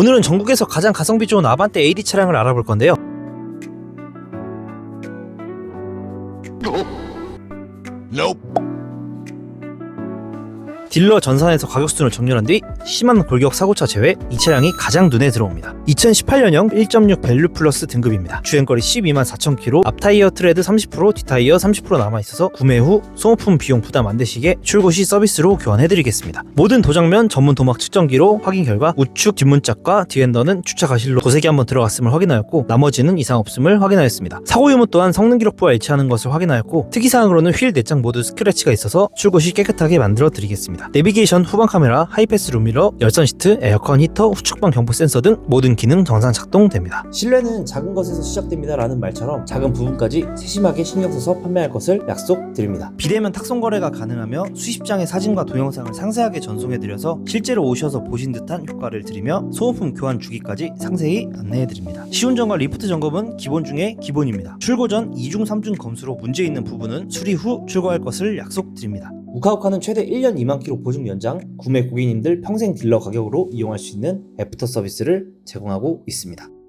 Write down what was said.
오늘은 전국에서 가장 가성비 좋은 아반떼 AD 차량을 알아볼 건데요. 딜러 전산에서 가격 순을 정렬한 뒤 심한 골격 사고차 제외 이 차량이 가장 눈에 들어옵니다. 2018년형 1.6 밸류 플러스 등급입니다. 주행거리 12만 4천 킬로, 앞타이어 트레드 30%, 뒷타이어 30% 남아 있어서 구매 후 소모품 비용 부담 안 되시게 출고 시 서비스로 교환해드리겠습니다. 모든 도장면 전문 도막 측정기로 확인 결과 우측 뒷문짝과 뒤엔더는 주차 가실로 도색이 한번 들어갔음을 확인하였고 나머지는 이상 없음을 확인하였습니다. 사고 유무 또한 성능 기록부와 일치하는 것을 확인하였고 특이사항으로는 휠 내장 모두 스크래치가 있어서 출고 시 깨끗하게 만들어 드리겠 습니다. 내비게이션 후방 카메라, 하이패스 룸미러, 열선 시트, 에어컨 히터, 후측방 경보 센서 등 모든 기능 정상 작동됩니다. 신뢰는 작은 것에서 시작됩니다 라는 말처럼 작은 부분까지 세심하게 신경 써서 판매할 것을 약속드립니다. 비대면 탁송 거래가 가능하며 수십 장의 사진과 동영상을 상세하게 전송해드려서 실제로 오셔서 보신 듯한 효과를 드리며 소모품 교환 주기까지 상세히 안내해드립니다. 시운전과 리프트 점검은 기본 중에 기본입니다. 출고 전 2중 3중 검수로 문제 있는 부분은 수리 후 출고할 것을 약속드립니다. 우카우카는 최대 1년 2만 킬로 보증 연장, 구매 고객님들 평생 딜러 가격으로 이용할 수 있는 애프터 서비스를 제공하고 있습니다.